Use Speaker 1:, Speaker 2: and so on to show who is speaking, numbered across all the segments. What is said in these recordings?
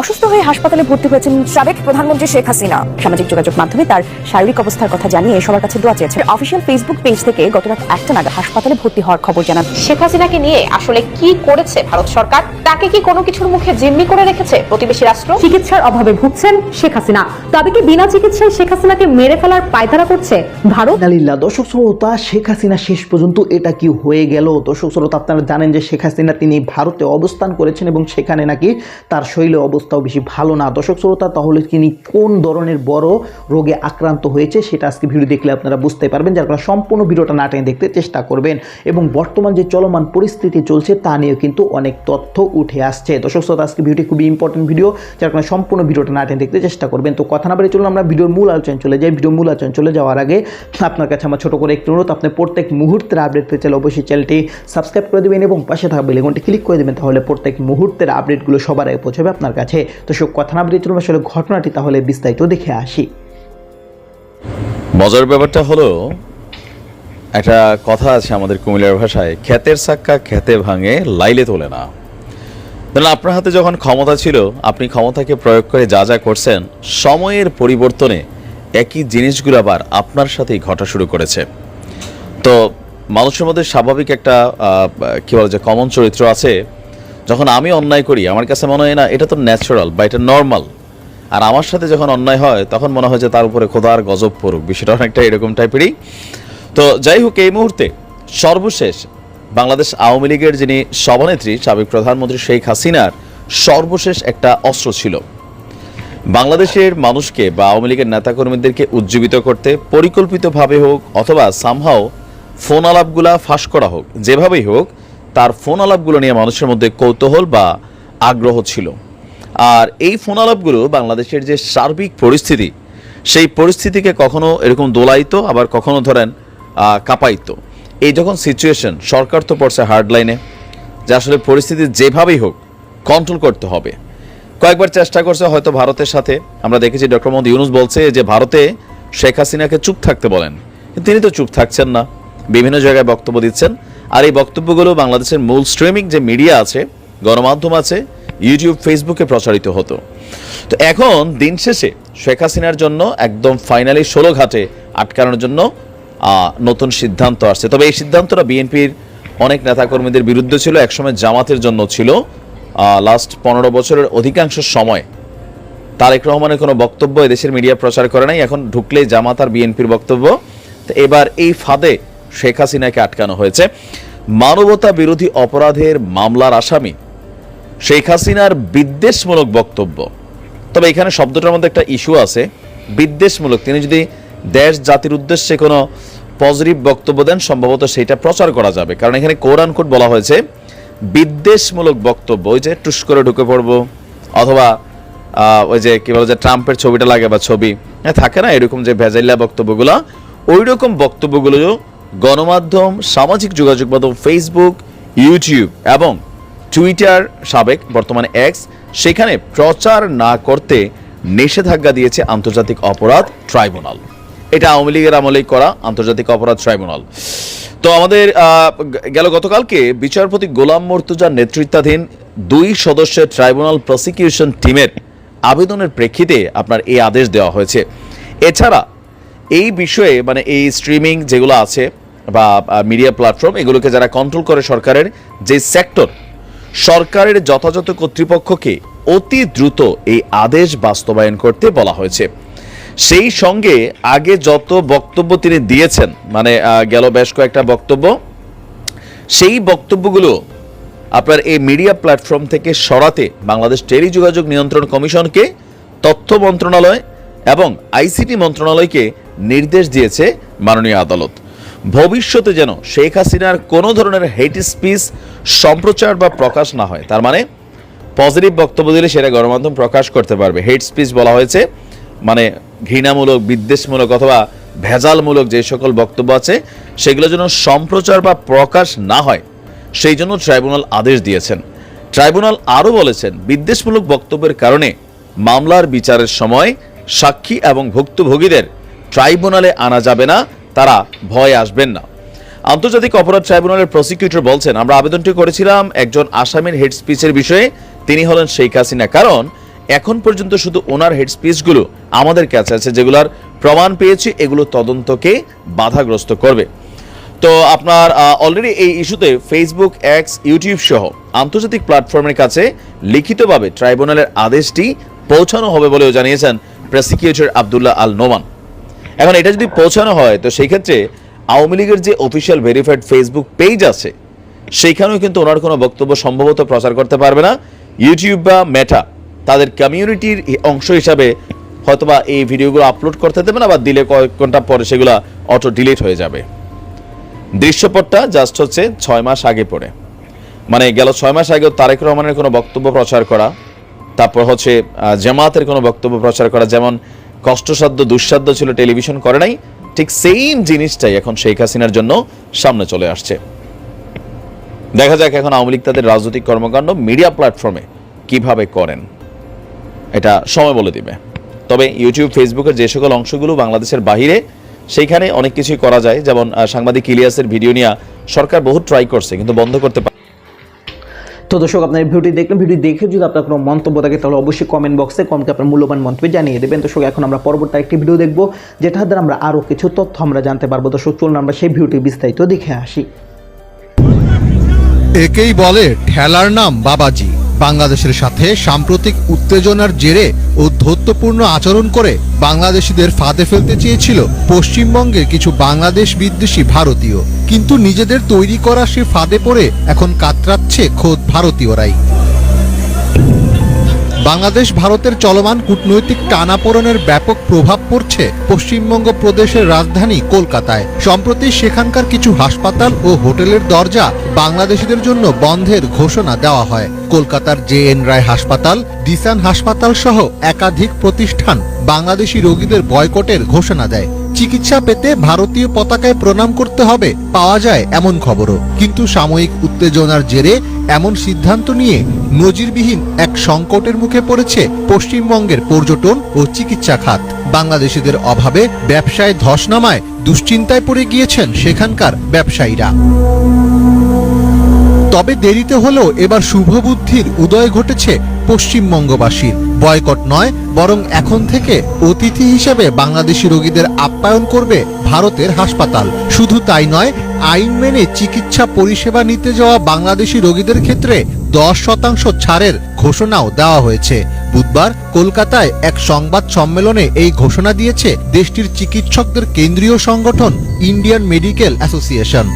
Speaker 1: অসুস্থ হয়ে হাসপাতালে ভর্তি হয়েছেন সাবেক প্রধানমন্ত্রী শেখ হাসিনা। সামাজিক যোগাযোগ মাধ্যমে তার শারীরিক অবস্থার কথা জানিয়ে সবার কাছে দোয়া চেয়েছেন। অফিসিয়াল ফেসবুক পেজ থেকে গতরাত একটা নাগাদ হাসপাতালে ভর্তি হওয়ার খবর জানান।
Speaker 2: শেখ হাসিনাকে নিয়ে আসলে কি করেছে ভারত সরকার? তাকে কি কোনো কিছুর মুখে জিম্মি করে রেখেছে প্রতিবেশী রাষ্ট্র?
Speaker 3: চিকিৎসার অভাবে ভুগছেন শেখ হাসিনা। তবে কি বিনা চিকিৎসায় শেখ হাসিনাকে মেরে ফেলার পায়তারা করছে ভারত?
Speaker 4: আলিল্লাহ দর্শক শ্রোতা শেখ হাসিনা শেষ পর্যন্ত এটা কি হয়ে গেল? দর্শক শ্রোতা আপনারা জানেন যে শেখ হাসিনা তিনি ভারতে অবস্থান করেছেন এবং সেখানে নাকি তার শৈল অবস্থাও বেশি ভালো না। দর্শক শ্রোতা, তাহলে তিনি কোন ধরনের বড় রোগে আক্রান্ত হয়েছে সেটা আজকে ভিডিও দেখলে আপনারা বুঝতে পারবেন। যার কারণে সম্পূর্ণ ভিডিওটা না টেনে দেখতে চেষ্টা করবেন এবং বর্তমান যে চলমান পরিস্থিতি চলছে তা নিয়েও কিন্তু অনেক তথ্য উঠে আসছে। দর্শক শ্রোতা, আজকে ভিডিওটি খুবই ইম্পর্টেন্ট ভিডিও। যার কারণে সম্পূর্ণ ভিডিওটা না টেনে দেখতে চেষ্টা করবেন, তো কথা না বলে চলুন আমরা ভিডিওর মূল আলোচনা চলে যাই। ভিডিও মূল আলোচনা চলে যাওয়ার আগে আপনার কাছে আমার ছোট করে একটু অনুরোধ, আপনি প্রত্যেক মুহূর্তের আপডেট পেতে চাইলে অবশ্যই চ্যানেলটি সাবস্ক্রাইব করে দেবেন এবং পাশে থাকা বেলেগনটি ক্লিক করে দেবেন, তাহলে প্রত্যেক মুহূর্তের আপডেটগুলো সবার আগে পৌঁছাবে আপনার কাছে। তো সব কথা না বলে চলুন আসলে ঘটনাটি, তাহলে বিস্তারিত দেখে আসি।
Speaker 5: মজার ব্যাপারটা হলো, একটা কথা আছে আমাদের কুমিল্লার ভাষায় ক্ষেতের সাক্কা খেতে ভাঙে, লাইলে তোলে না। ধরুন, আপনার হাতে যখন ক্ষমতা ছিল, আপনি ক্ষমতাকে প্রয়োগ করে যা যা করছেন, সময়ের পরিবর্তনে একই জিনিসগুলো আবার আপনার সাথেই ঘটা শুরু করেছে। তো মানুষের মধ্যে স্বাভাবিক একটা কি বলে যে কমন চরিত্র আছে যখন আমি অন্যায় করি, আমার কাছে মনে হয় না, এটা তো ন্যাচারাল বা এটা নর্মাল আর আমার সাথে যখন অন্যায় হয়, তখন মনে হয় যে তার উপরে খোদার গজব পড়ুক। বিষয়টা অনেকটা এরকম টাইপেরই তো যাই হোক, এই মুহূর্তে সর্বশেষ বাংলাদেশ আওয়ামী লীগের যিনি সভানেত্রী, সাবেক প্রধানমন্ত্রী শেখ হাসিনার সর্বশেষ একটা অস্ত্র ছিল। বাংলাদেশের মানুষকে বা আওয়ামী লীগের নেতাকর্মীদেরকে উজ্জীবিত করতে পরিকল্পিতভাবে হোক অথবা সামহাও ফোন আলাপগুলা ফাঁস করা হোক, যেভাবেই হোক তার ফোন আলাপগুলো নিয়ে মানুষের মধ্যে কৌতূহল বা আগ্রহ ছিল। আর এই ফোন আলাপগুলো বাংলাদেশের যে সার্বিক পরিস্থিতি, সেই পরিস্থিতিকে কখনো এরকম দোলাইতো আবার কখনো ধরেন কাঁপাইতো এই যখন সিচুয়েশন সরকার তো পড়ছে হার্ড লাইনে যে আসলে পরিস্থিতি যেভাবেই হোক কন্ট্রোল করতে হবে। কয়েকবার চেষ্টা করছে হয়তো ভারতের সাথে। আমরা দেখেছি ডক্টর মোহাম্মদ ইউনুস বলছে যে ভারতে শেখ হাসিনাকে চুপ থাকতে বলেন। তিনি তো চুপ থাকছেন না। বিভিন্ন জায়গায় বক্তব্য দিচ্ছেন। আর এই বক্তব্যগুলো বাংলাদেশের মূল স্ট্রিমিং যে মিডিয়া আছে, গণমাধ্যম আছে ইউটিউব ফেসবুকে প্রচারিত হতো। তো এখন দিন শেষে শেখ হাসিনার জন্য একদম ফাইনালি ষোলো ঘাটে আটকানোর জন্য নতুন সিদ্ধান্ত আসছে। তবে এই সিদ্ধান্তটা বিএনপির অনেক নেতাকর্মীদের বিরুদ্ধে ছিল, একসময় জামাতের জন্য ছিল। লাস্ট পনেরো বছরের অধিকাংশ সময় তারেক রহমানের কোনো বক্তব্য এদেশের মিডিয়া প্রচার করে নাই। এখন ঢুকলেই জামাত আর বিএনপির বক্তব্য। তো এবার এই ফাঁদে শেখ হাসিনাকে আটকানো হয়েছে। মানবতা বিরোধী অপরাধের মামলার আসামি শেখ হাসিনার বিদ্বেষমূলক বক্তব্য। তবে এখানে শব্দটার মধ্যে একটা ইস্যু আছে। বিদ্বেষমূলক, তিনি যদি দেশ জাতির উদ্দেশ্যে কোনো পজিটিভ বক্তব্য দেন, সম্ভবত সেটা প্রচার করা যাবে। কারণ এখানে কোরআন কোড বলা হয়েছে। বিদ্বেষমূলক বক্তব্য, ওই যে টুস করে ঢুকে পড়ব, অথবা ওই যে কি বলে যে ট্রাম্পের ছবিটা লাগে বা ছবি। থাকে না এরকম যে ভেজাইলা বক্তব্যগুলো? ওই রকম বক্তব্যগুলো গণমাধ্যম, সামাজিক যোগাযোগ মাধ্যম ফেসবুক ইউটিউব এবং টুইটার সাবেক বর্তমানে এক্স সেখানে প্রচার না করতে নিষেধাজ্ঞা দিয়েছে আন্তর্জাতিক অপরাধ ট্রাইব্যুনাল। এটা আওয়ামী লীগের আমলেই করা আন্তর্জাতিক অপরাধ ট্রাইব্যুনাল। তো আমাদের গেল গতকালকে বিচারপতি গোলাম মর্তুজার নেতৃত্বাধীন দুই সদস্যের ট্রাইব্যুনাল প্রসিকিউশন টিমের আবেদনের প্রেক্ষিতে আপনার এই আদেশ দেওয়া হয়েছে। এছাড়া এই বিষয়ে মানে এই স্ট্রিমিং যেগুলো আছে বা মিডিয়া প্ল্যাটফর্ম এগুলোকে যারা কন্ট্রোল করে সরকারের যে সেক্টর সরকারের যথাযথ কর্তৃপক্ষকে অতি দ্রুত এই আদেশ বাস্তবায়ন করতে বলা হয়েছে। সেই সঙ্গে আগে যত বক্তব্য তিনি দিয়েছেন মানে গেল বেশ কয়েকটা বক্তব্য, সেই বক্তব্যগুলো আপনার এই মিডিয়া প্ল্যাটফর্ম থেকে সরাতে বাংলাদেশ টেলিযোগাযোগ নিয়ন্ত্রণ কমিশনকে, তথ্য মন্ত্রণালয় এবং আইসিটি মন্ত্রণালয়কে নির্দেশ দিয়েছে মাননীয় আদালত। ভবিষ্যতে যেন শেখ হাসিনার কোনো ধরনের হেট স্পিচ সম্প্রচার বা প্রকাশ না হয়। তার মানে পজিটিভ বক্তব্য দিলে সেটা গণমাধ্যম প্রকাশ করতে পারবে। হেট স্পিচ বলা হয়েছে মানে ঘৃণামূলক, বিদ্বেষমূলক অথবা ভেজালমূলক যে সকল বক্তব্য আছে, সেগুলো যেন সম্প্রচার বা প্রকাশ না হয়, সেই জন্য ট্রাইব্যুনাল আদেশ দিয়েছেন। ট্রাইব্যুনাল আরও বলেছেন, বিদ্বেষমূলক বক্তব্যের কারণে মামলার বিচারের সময় সাক্ষী এবং ভুক্তভোগীদের ট্রাইব্যুনালে আনা যাবে না তারা ভয় আসবেন না। আন্তর্জাতিক অপরাধ ট্রাইব্যুনালের প্রসিকিউটর বলছেন, আমরা আবেদনটি করেছিলাম একজন আসামির হেড স্পিচের বিষয়ে। তিনি হলেন শেখ হাসিনা। কারণ এখন পর্যন্ত শুধু ওনার হেড স্পিচগুলো আমাদের কাছে আছে, যেগুলোর প্রমাণ পেয়েছি, এগুলো তদন্তকে বাধাগ্রস্ত করবে। তো আপনার অলরেডি এই ইস্যুতে ফেসবুক এক্স ইউটিউব সহ আন্তর্জাতিক প্ল্যাটফর্মের কাছে লিখিতভাবে ট্রাইব্যুনালের আদেশটি পৌঁছানো হবে বলেও জানিয়েছেন প্রসিকিউটর আবদুল্লাহ আল নোমান। এখন এটা যদি পৌঁছানো হয়, তো সেই ক্ষেত্রে আওয়ামী লীগের যে অফিসিয়াল ভেরিফাইড ফেসবুক পেজ আছে, সেইখানেও কিন্তু ওনার কোনো বক্তব্য সম্ভবত প্রচার করতে পারবে না। ইউটিউব বা মেটা তাদের কমিউনিটির অংশ হিসাবে হয়তোবা এই ভিডিওগুলো আপলোড করতে দেবে না বা দিলে কয়েক ঘণ্টা পরে সেগুলো অটো ডিলিট হয়ে যাবে। দৃশ্যপটটা জাস্ট হচ্ছে ছয় মাস আগে পড়ে। মানে গেল ছয় মাস আগেও তারেক রহমানের কোনো বক্তব্য প্রচার করা, তারপর হচ্ছে জামাতের কোনো বক্তব্য প্রচার করা, যেমন কষ্টসাধ্য, দুঃসাধ্য ছিল টেলিভিশন করে নাই। ঠিক সেম জিনিসটাই এখন শেখ হাসিনার জন্য সামনে চলে আসছে। দেখা যাক এখন আওয়ামী লীগ তাদের রাজনৈতিক কর্মকাণ্ড মিডিয়া প্ল্যাটফর্মে কীভাবে করেন। এটা সময় বলে দিবে। তবে ইউটিউব ফেসবুকের যে সকল অংশগুলো বাংলাদেশের বাহিরে, সেইখানে অনেক কিছুই করা যায়। যেমন সাংবাদিক ইলিয়াসের ভিডিও নিয়ে সরকার বহু ট্রাই করছে, কিন্তু বন্ধ করতে পারে
Speaker 4: তো দর্শক, আপনার ভিডিওটি দেখলেন ভিডিও দেখে যদি আপনার কোনো মন্তব্য থাকে, তাহলে অবশ্যই কমেন্ট বক্সে কমকে আপনার মূল্যবান মন্তব্য জানিয়ে দেবেন। দর্শক, এখন আমরা পরবর্তী একটি ভিডিও দেখব, যেটার দ্বারা আমরা আরও কিছু তথ্য আমরা জানতে পারব। দর্শক, চলুন আমরা সেই ভিডিওটি বিস্তারিত দেখে আসি।
Speaker 6: একেই বলে ঠেলার নাম বাবাজি। বাংলাদেশের সাথে সাম্প্রতিক উত্তেজনার জেরে ও ধৈর্যপূর্ণ আচরণ করে বাংলাদেশিদের ফাঁদে ফেলতে চেয়েছিল পশ্চিমবঙ্গের কিছু বাংলাদেশ বিদ্বেষী ভারতীয়। কিন্তু নিজেদের তৈরি করা সে ফাঁদে পড়ে এখন কাতরাচ্ছে খোদ ভারতীয়রাই। বাংলাদেশ ভারতের চলমান কূটনৈতিক টানাপোড়নের ব্যাপক প্রভাব পড়ছে পশ্চিমবঙ্গ প্রদেশের রাজধানী কলকাতায়। সম্প্রতি সেখানকার কিছু হাসপাতাল ও হোটেলের দরজা বাংলাদেশিদের জন্য বন্ধের ঘোষণা দেওয়া হয়। কলকাতার জে এন রায় হাসপাতাল, দিসান হাসপাতাল সহ একাধিক প্রতিষ্ঠান বাংলাদেশি রোগীদের বয়কটের ঘোষণা দেয়। চিকিৎসা পেতে ভারতীয় পতাকায় প্রণাম করতে হবে, পাওয়া যায় এমন খবরও। কিন্তু সাময়িক উত্তেজনার জেরে এমন সিদ্ধান্ত নিয়ে নজিরবিহীন এক সংকটের মুখে পড়েছে পশ্চিমবঙ্গের পর্যটন ও চিকিৎসা খাত। বাংলাদেশিদের অভাবে ব্যবসায় ধস নামায় দুশ্চিন্তায় পড়ে গিয়েছেন সেখানকার ব্যবসায়ীরা। তবে দেরিতে হলেও এবার শুভবুদ্ধির উদয় ঘটেছে পশ্চিমবঙ্গবাসীর। বয়কট নয়, বরং এখন থেকে অতিথি হিসেবে বাংলাদেশি রোগীদের আপ্যায়ন করবে ভারতের হাসপাতাল। শুধু তাই নয়, আইন মেনে চিকিৎসা পরিষেবা নিতে যাওয়া বাংলাদেশি রোগীদের ক্ষেত্রে দশ শতাংশ ছাড়ের ঘোষণাও দেওয়া হয়েছে। বুধবার কলকাতায় এক সংবাদ সম্মেলনে এই ঘোষণা দিয়েছে দেশটির চিকিৎসকদের কেন্দ্রীয় সংগঠন Indian medical association.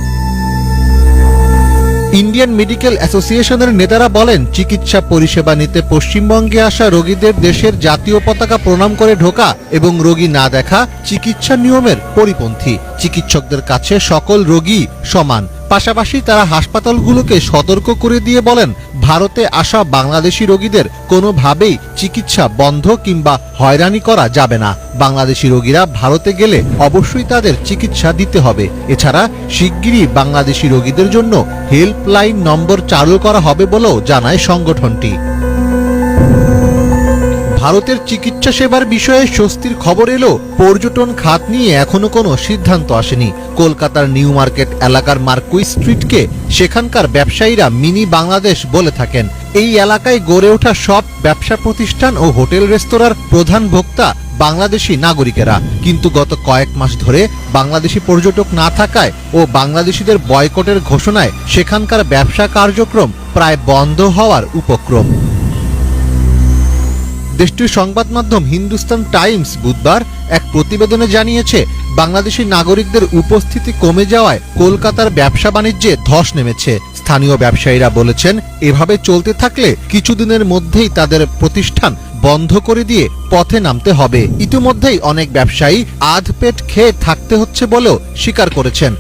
Speaker 6: Indian medical অ্যাসোসিয়েশনের নেতারা বলেন, চিকিৎসা পরিষেবা নিতে পশ্চিমবঙ্গে আসা রোগীদের দেশের জাতীয় পতাকা প্রণাম করে ঢোকা এবং রোগী না দেখা চিকিৎসা নিয়মের পরিপন্থী। চিকিৎসকদের কাছে সকল রোগী সমান। পাশাপাশি তারা হাসপাতালগুলোকে সতর্ক করে দিয়ে বলেন, ভারতে আসা বাংলাদেশি রোগীদের কোনোভাবেই চিকিৎসা বন্ধ কিংবা হয়রানি করা যাবে না। বাংলাদেশি রোগীরা ভারতে গেলে অবশ্যই তাদের চিকিৎসা দিতে হবে। এছাড়া শিগগিরই বাংলাদেশি রোগীদের জন্য হেল্পলাইন নম্বর চালু করা হবে বলেও জানায় সংগঠনটি। ভারতের চিকিৎসা সেবার বিষয়ে স্বস্তির খবর এলো, পর্যটন খাত নিয়ে এখনও কোনো সিদ্ধান্ত আসেনি। কলকাতার নিউ মার্কেট এলাকার মার্কুই স্ট্রিটকে সেখানকার ব্যবসায়ীরা মিনি বাংলাদেশ বলে থাকেন। এই এলাকায় গড়ে ওঠা সব ব্যবসা প্রতিষ্ঠান ও হোটেল রেস্তোরাঁর প্রধান ভোক্তা বাংলাদেশি নাগরিকেরা। কিন্তু গত কয়েক মাস ধরে বাংলাদেশি পর্যটক না থাকায় ও বাংলাদেশিদের বয়কটের ঘোষণায় সেখানকার ব্যবসা কার্যক্রম প্রায় বন্ধ হওয়ার উপক্রম। দেশটির সংবাদ মাধ্যম হিন্দুস্তান টাইমস বুধবার এক প্রতিবেদনে জানিয়েছে, বাংলাদেশি নাগরিকদের উপস্থিতি কমে যাওয়ায় কলকাতার ব্যবসা বাণিজ্যে ধস নেমেছে। স্থানীয় ব্যবসায়ীরা বলেছেন, এভাবে চলতে থাকলে কিছুদিনের মধ্যেই তাদের প্রতিষ্ঠান বন্ধ করে দিয়ে পথে নামতে হবে। ইতিমধ্যেই অনেক ব্যবসায়ী আধ পেট খেয়ে থাকতে হচ্ছে বলেও স্বীকার করেছেন।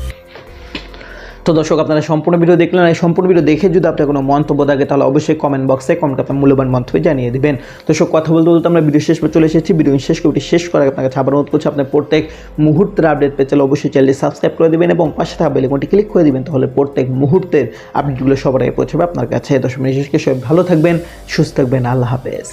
Speaker 4: তো দর্শক, আপনারা সম্পূর্ণ ভিডিও দেখলেন। এই সম্পূর্ণ ভিডিও দেখে যদি আপনার কোনো মন্তব্য থাকে, তাহলে অবশ্যই কমেন্ট বক্সে কমেন্ট আপনার মূল্যবান মন্তব্য জানিয়ে দিবেন। দর্শক, কথা বলতে বলতে আমরা ভিডিও শেষ পর্যন্ত চলে এসেছি। ভিডিও শেষ করে শেষ করার আপনাকে আবার অনুরোধ করছি, আপনার প্রত্যেক মুহূর্তের আপডেট পেতে চাইলে অবশ্যই চ্যানেলটি সাবস্ক্রাইব করে দিবেন এবং পাশে থাকা বেলেকনটি ক্লিক করে দিবেন, তাহলে প্রত্যেক মুহূর্তের আপডেটগুলো সবার আগে পৌঁছাবে আপনার কাছে। দর্শক, বিশেষ সবাই ভালো থাকবেন, সুস্থ থাকবেন। আল্লাহ হাফেজ।